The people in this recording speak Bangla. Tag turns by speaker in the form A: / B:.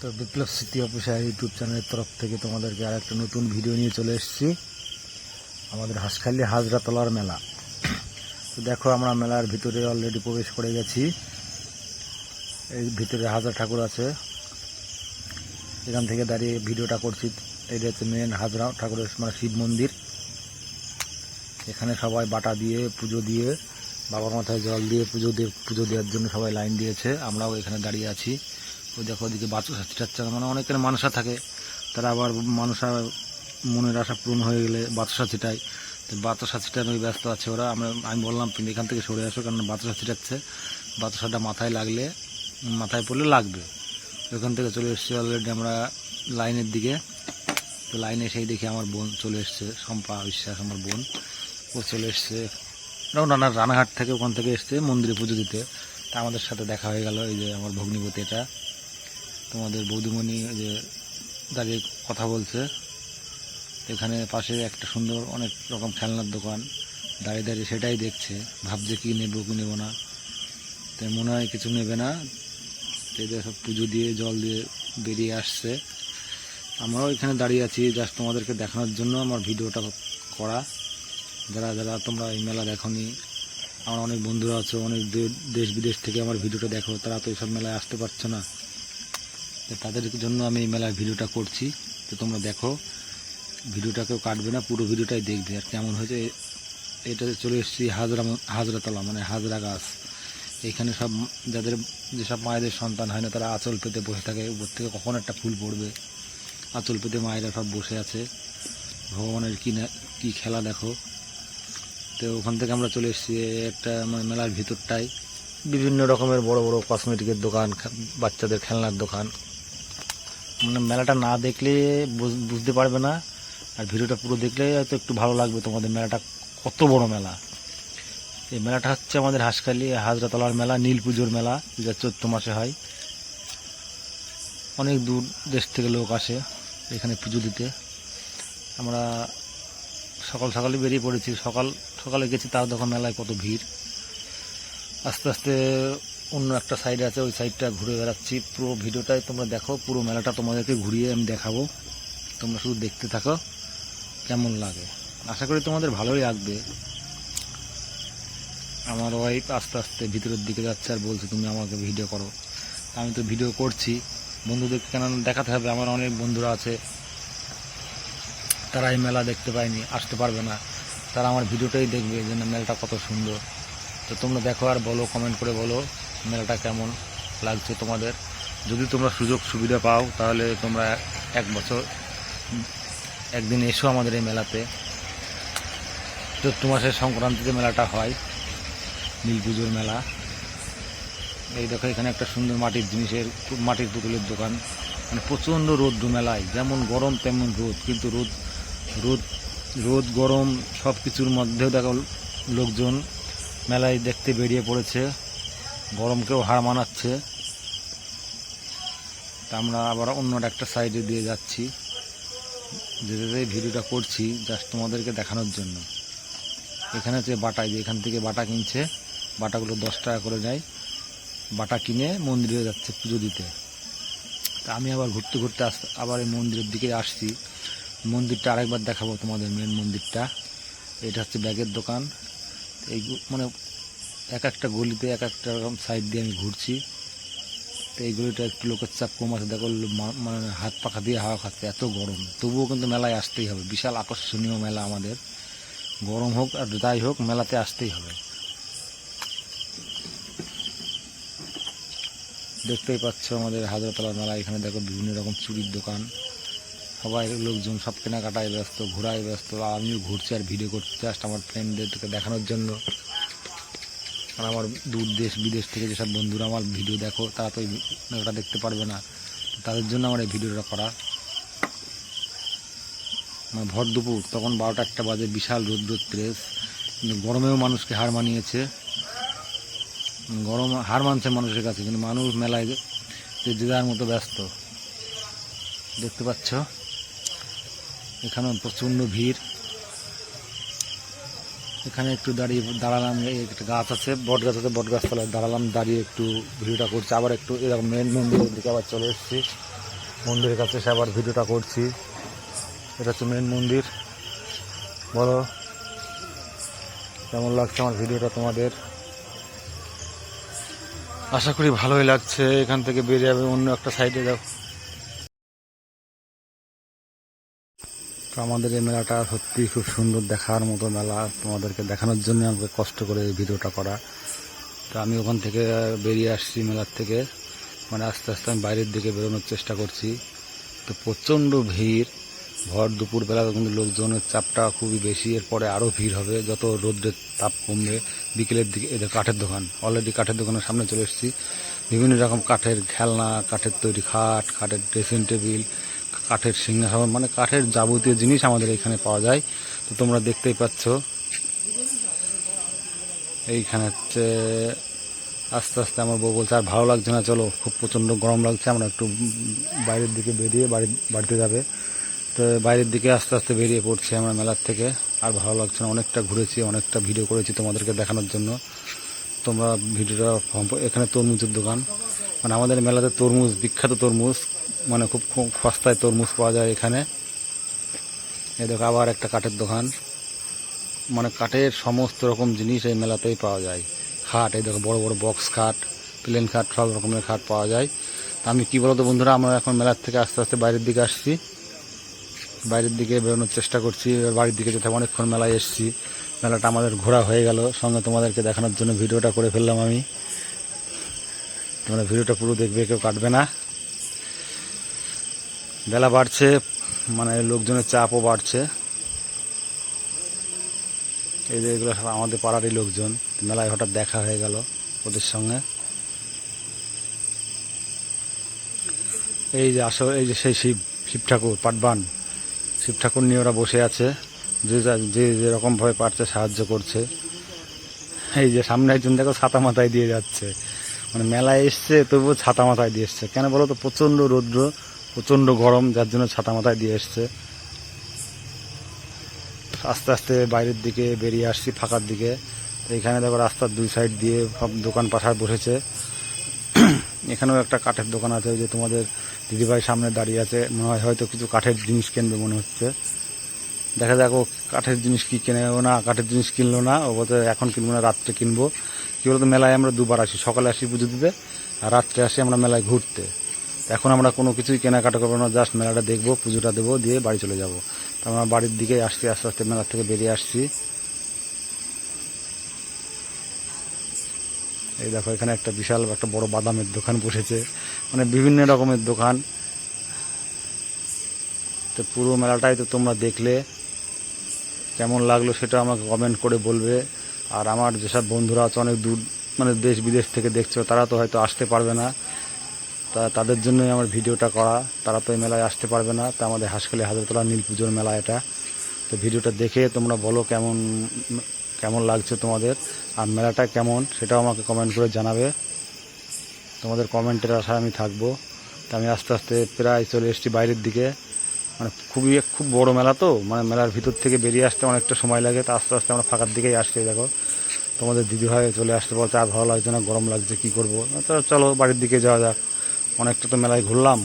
A: তো বিপ্লব স্মৃতি অফিসার ইউটিউব চ্যানেলের তরফ থেকে তোমাদেরকে আর একটা নতুন ভিডিও নিয়ে চলে এসেছি। আমাদের হাঁসখালি হাজরা তলার মেলা। তো দেখো আমরা মেলার ভিতরে অলরেডি প্রবেশ করে গেছি। এই ভিতরে হাজার ঠাকুর আছে। এখান থেকে দাঁড়িয়ে ভিডিওটা করছি। এটা হচ্ছে মেন হাজরা ঠাকুরের মানে শিব মন্দির। এখানে সবাই বাটা দিয়ে পুজো দিয়ে বাবার মাথায় জল দিয়ে পুজো দিয়ে পুজো দেওয়ার জন্য সবাই লাইন দিয়েছে। আমরাও এখানে দাঁড়িয়ে আছি। ওই দেখো ওদিকে বাচ্চা ছিটাচ্ছে মানে অনেকের মানসা থাকে, তারা আবার মানসা মনের আশা পূরণ হয়ে গেলে বাচ্চা ছিটায় তো বাতাসা ছিটানোর ব্যস্ত আছে ওরা। আমরা, আমি বললাম, তুমি এখান থেকে সরে আসো, কারণ বাচ্চা বাতাসা ছিটাচ্ছে বাতাসাটা মাথায় লাগলে, মাথায় পড়লে লাগবে। ওখান থেকে চলে এসেছি অলরেডি আমরা লাইনের দিকে। তো লাইনে সেই দেখি আমার বোন চলে এসছে, শম্পা বিশ্বাস আমার বোন। ও চলে এসছে। নানা রানাঘাট থেকে ওখান থেকে এসছে মন্দিরে পুজো দিতে। তা আমাদের সাথে দেখা হয়ে গেল, এই যে আমার ভগ্নিপতি এটা। তোমাদের বৌদিমণি যে দাঁড়িয়ে কথা বলছে। এখানে পাশে একটা সুন্দর অনেক রকম খেলনার দোকান। দাঁড়িয়ে দাঁড়িয়ে সেটাই দেখছে। ভাবছে কি নেব কি নেব না। তাই মনে হয় কিছু নেবে না। এদের সব পুজো দিয়ে, জল দিয়ে বেরিয়ে আসছে। আমরাও এখানে দাঁড়িয়ে আছি জাস্ট তোমাদেরকে দেখানোর জন্য আমার ভিডিওটা করা। যারা যারা তোমরা এই মেলা দেখোনি, আমার অনেক বন্ধুরা আছে, অনেক দেশ বিদেশ থেকে আমার ভিডিওটা দেখো, তারা তো এইসব মেলায় আসতে পারছ না। তাদের জন্য আমি এই মেলার ভিডিওটা করছি। তো তোমরা দেখো ভিডিওটা কেউ কাটবে না, পুরো ভিডিওটাই দেখবে আর কেমন হয়েছে। এ- এটা চলে এসেছি হাজরা হাজরাতলা মানে হাজরা গাছ। এখানে সব যাদের যেসব মায়েদের সন্তান হয় না, তারা আঁচল পেতে বসে থাকে। উপর থেকে কখন একটা ফুল পড়বে। আঁচল পেতে মায়েরা সব বসে আছে। ভগবানের কী না, কি খেলা দেখো। তো ওখান থেকে আমরা চলে এসেছি একটা মানে মেলার ভিতরটাই বিভিন্ন রকমের বড় বড় কসমেটিকের দোকান বাচ্চাদের খেলনার দোকান। মানে মেলাটা না দেখলে বুঝ- বুঝতে পারবে না। আর ভিডিওটা পুরো দেখলে হয়তো একটু ভালো লাগবে তোমাদের মেলাটা। কত বড় মেলা। এই মেলাটা হচ্ছে আমাদের হাঁসখালি, হাজরাতলার মেলা, নীল পুজোর মেলা যা চৈত্র মাসে হয়। অনেক দূর দেশ থেকে লোক আসে এখানে পুজো দিতে। আমরা সকাল সকালে বেরিয়ে পড়েছি। সকাল সকালে গেছি, তাও দেখো মেলায় কত ভিড়। আস্তে আস্তে অন্য একটা সাইড আছে, ওই সাইডটা ঘুরে বেড়াচ্ছি। পুরো ভিডিওটাই তোমরা দেখো, পুরো মেলাটা তোমাদেরকে ঘুরিয়ে আমি দেখাবো। তোমরা শুধু দেখতে থাকো, কেমন লাগে। আশা করি তোমাদের ভালোই লাগবে। আমার ওয়াইফ আস্তে আস্তে ভিতরের দিকে যাচ্ছে আর বলছে, তুমি আমাকে ভিডিও করো। আমি তো ভিডিও করছি। বন্ধুদেরকে কেন দেখাতে হবে? আমার অনেক বন্ধুরা আছে। তারা এই মেলা দেখতে পায়নি, আসতে পারবে না। তারা আমার ভিডিওটাই দেখবে যে, না, মেলাটা কত সুন্দর। তো তোমরা দেখো আর বলো কমেন্ট করে বলো। মেলাটা কেমন লাগছে তোমাদের? যদি তোমরা সুযোগ সুবিধা পাও, তাহলে তোমরা এক বছর, একদিন এসো আমাদের এই মেলাতে। চৈত্র মাসের সংক্রান্তিতে মেলাটা হয়, নীল পুজোর মেলা। এই দেখো, এখানে একটা সুন্দর মাটির জিনিসের, মাটির পুতুলের দোকান। মানে প্রচণ্ড রোদ মেলায়, যেমন গরম তেমন রোদ, কিন্তু রোদ রোদ রোদ, গরম সব কিছুর মধ্যেও দেখো লোকজন মেলায় দেখতে বেরিয়ে পড়েছে। গরমকেও হার মানাচ্ছে। তা আমরা আবার অন্য একটা সাইডে দিয়ে যাচ্ছি। যেতে যেতে ভিডিওটা করছি জাস্ট তোমাদেরকে দেখানোর জন্য। এখানে হচ্ছে বাটা যে এখান থেকে বাটা কিনছে, বাটাগুলো দশ টাকা করে নেয় বাটা কিনে মন্দিরে যাচ্ছে পুজো দিতে। তা আমি আবার ঘুরতে ঘুরতে আস, আবার এই মন্দিরের দিকে আসছি। মন্দিরটা আরেকবার দেখাবো তোমাদের মেন মন্দিরটা। এটা হচ্ছে ব্যাগের দোকান। এই মানে এক একটা গলিতে, এক একটা রকম সাইড দিয়ে আমি ঘুরছি। তো এই গলিটা একটু লোকের চাপ কম আছে। দেখো মানে হাত পাখা দিয়ে হাওয়া খাচ্ছে, এত গরম। তবুও কিন্তু মেলায় আসতেই হবে। বিশাল আকর্ষণীয় মেলা আমাদের। গরম হোক আর যাই হোক, মেলাতে আসতেই হবে। দেখতেই পাচ্ছ আমাদের হাজারতলা মেলা। এখানে দেখো বিভিন্ন রকম চুরির দোকান। সবাই, লোকজন সব কেনাকাটায় ব্যস্ত, ঘোরায় ব্যস্ত। আমিও ঘুরছি আর ভিডিও করছি জাস্ট আমার ফ্রেন্ডদেরকে দেখানোর জন্য। আর আমার দূর দেশ, বিদেশ থেকে যেসব বন্ধুরা আমার ভিডিও দেখো, তারা তো মেলাটা দেখতে পারবে না। তাদের জন্য আমার এই ভিডিওটা করা। মানে ভর দুপুর, তখন বারোটা একটা বাজে, বিশাল রোদ রোদ প্রেস কিন্তু গরমেও মানুষকে হার মানিয়েছে। গরম হার মানছে মানুষের কাছে, কিন্তু মানুষ মেলায় যে যার মতো ব্যস্ত। দেখতে পাচ্ছ? এখানে প্রচণ্ড ভিড়। এখানে একটু দাঁড়িয়ে দাঁড়ালাম একটা গাছ আছে, বট গাছ আছে, বট গাছতলায় দাঁড়ালাম, দাঁড়িয়ে একটু ভিডিওটা করছি। আবার একটু এরকম মেন মন্দিরের দিকে আবার চলে এসেছি। মন্দিরের কাছে এসে আবার ভিডিওটা করছি। এটা হচ্ছে মেন মন্দির। বলো, কেমন লাগছে আমার ভিডিওটা তোমাদের? আশা করি ভালোই লাগছে। এখান থেকে বেরিয়ে যাবে অন্য একটা সাইডে যাও তো আমাদের এই মেলাটা সত্যি খুব সুন্দর দেখার মতো মেলা তোমাদেরকে দেখানোর জন্য আমাকে কষ্ট করে এই ভিডিওটা করা। তো আমি ওখান থেকে বেরিয়ে আসছি মেলার থেকে। মানে আস্তে আস্তে আমি বাইরের দিকে বেরোনোর চেষ্টা করছি। তো প্রচণ্ড ভিড়। ভর দুপুরবেলা কিন্তু লোকজনের চাপটা খুবই বেশি। এরপরে আরও ভিড় হবে। যত রোদ্রের তাপ কমবে, বিকেলের দিকে এদের কাঠের দোকান অলরেডি কাঠের দোকানের সামনে চলে এসেছি। বিভিন্ন রকম কাঠের খেলনা, কাঠের তৈরি খাট, কাঠের ড্রেসিং টেবিল কাঠের সিংহাসন মানে কাঠের যাবতীয় জিনিস আমাদের এখানে পাওয়া যায়। তো তোমরা দেখতেই পাচ্ছ। এইখানে হচ্ছে, আস্তে আস্তে আমার বউ বলছে, আর ভালো লাগছে না, চলো, খুব প্রচণ্ড গরম লাগছে, আমরা একটু বাইরের দিকে বেরিয়ে বাড়ি, বাড়িতে যাবে। তো বাইরের দিকে আস্তে আস্তে বেরিয়ে পড়ছি আমরা মেলার থেকে। আর ভালো লাগছে না, অনেকটা ঘুরেছি, অনেকটা ভিডিও করেছি তোমাদেরকে দেখানোর জন্য। তোমরা ভিডিওটা এখানে তরমুজের দোকান। মানে আমাদের মেলাতে তরমুজ, বিখ্যাত তরমুজ মানে খুব সস্তায় তরমুজ পাওয়া যায় এখানে। এই দেখো আবার একটা কাঠের দোকান। মানে কাঠের সমস্ত রকম জিনিস এই মেলাতেই পাওয়া যায়। খাট, এই দেখো বড় বড় বক্স খাট প্লেন খাট, সব রকমের খাট পাওয়া যায়। তা আমি কি বলতো বন্ধুরা, আমরা এখন মেলার থেকে আস্তে আস্তে বাইরের দিকে আসছি। বাইরের দিকে বেরোনোর চেষ্টা করছি বাড়ির দিকে যেতে অনেকক্ষণ মেলায় এসেছি। মেলাটা আমাদের ঘোরা হয়ে গেল। সঙ্গে তোমাদেরকে দেখানোর জন্য ভিডিওটা করে ফেললাম আমি। তোমরা ভিডিওটা পুরো দেখবে, কেউ কাটবে না। বেলা বাড়ছে মানে লোকজনের চাপও বাড়ছে। এই যে এগুলো সব আমাদের পাড়ারই লোকজন, মেলায় হঠাৎ দেখা হয়ে গেল ওদের সঙ্গে। এই যে আসো এই যে সেই শিব শিব ঠাকুর পাটবান শিব ঠাকুর নিয়ে ওরা বসে আছে, যে যা- যে যেরকমভাবে পারছে সাহায্য করছে। এই যে সামনে একজন দেখো ছাতা মাথায় দিয়ে যাচ্ছে। মানে মেলায় এসছে, তবুও ছাতা মাথায় দিয়ে এসছে। কেন বলো তো, প্রচণ্ড রৌদ্র। প্রচণ্ড গরম, যার জন্য ছাতা মাথায় দিয়ে এসছে। আস্তে আস্তে বাইরের দিকে বেরিয়ে আসছি, ফাঁকার দিকে। এখানে দেখো রাস্তার দুই সাইড দিয়ে সব দোকান পাঠায় বসেছে। এখানেও একটা কাঠের দোকান আছে যে তোমাদের দিদিভাই সামনে দাঁড়িয়ে আছে। মনে হয় হয়তো কিছু কাঠের জিনিস কিনবে মনে হচ্ছে। দেখা যাক ও কাঠের জিনিস কি কেনেও না, কাঠের জিনিস কিনলো না, ও বলতে এখন কিনবো না, রাত্রে কিনবো। কি বলতো, মেলায় আমরা দুবার আসি, সকালে আসি পুজো দিতে, আর রাত্রে আসি আমরা মেলায় ঘুরতে। এখন আমরা কোনো কিছুই কেনাকাটা করব না জাস্ট মেলাটা দেখব, পুজোটা দেবো, দিয়ে বাড়ি চলে যাব। তো আমরা বাড়ির দিকে আসছি, আস্তে আস্তে মেলা থেকে বেরিয়ে আসছি। এই দেখো, এখানে একটা বিশাল, একটা বড় বাদামের দোকান বসেছে। মানে বিভিন্ন রকমের দোকান। তো পুরো মেলাটাই তো তোমরা দেখলে। কেমন লাগল সেটা আমাকে কমেন্ট করে বলবে। আর আমার যেসব বন্ধুরা আছে, অনেক দূর মানে দেশ বিদেশ থেকে দেখছ, তারা তো হয়তো আসতে পারবে না। তা তাদের জন্যই আমার ভিডিওটা করা। তারা তো এই মেলায় আসতে পারবে না। তা আমাদের হাসখালি হাজারতলা নীল পুজোর মেলা এটা। তো ভিডিওটা দেখে তোমরা বলো কেমন কেমন লাগছে তোমাদের, আর মেলাটা কেমন, সেটাও আমাকে কমেন্ট করে জানাবে। তোমাদের কমেন্টের আশায় আমি থাকব। তা আমি আস্তে আস্তে প্রায় চলে এসেছি বাইরের দিকে। মানে খুবই খুব বড় মেলা তো। মানে মেলার ভিতর থেকে বেরিয়ে আসতে অনেকটা সময় লাগে। তা আস্তে আস্তে আমরা ফাঁকার দিকেই আসছি দেখো। তোমাদের দিদিভাই চলে আসতে বলছে, আর ভালো লাগছে না? গরম লাগছে, কি করব? চলো, বাড়ির দিকে যাওয়া যাক। অনেকটা তো মেলায় ঘুরলাম।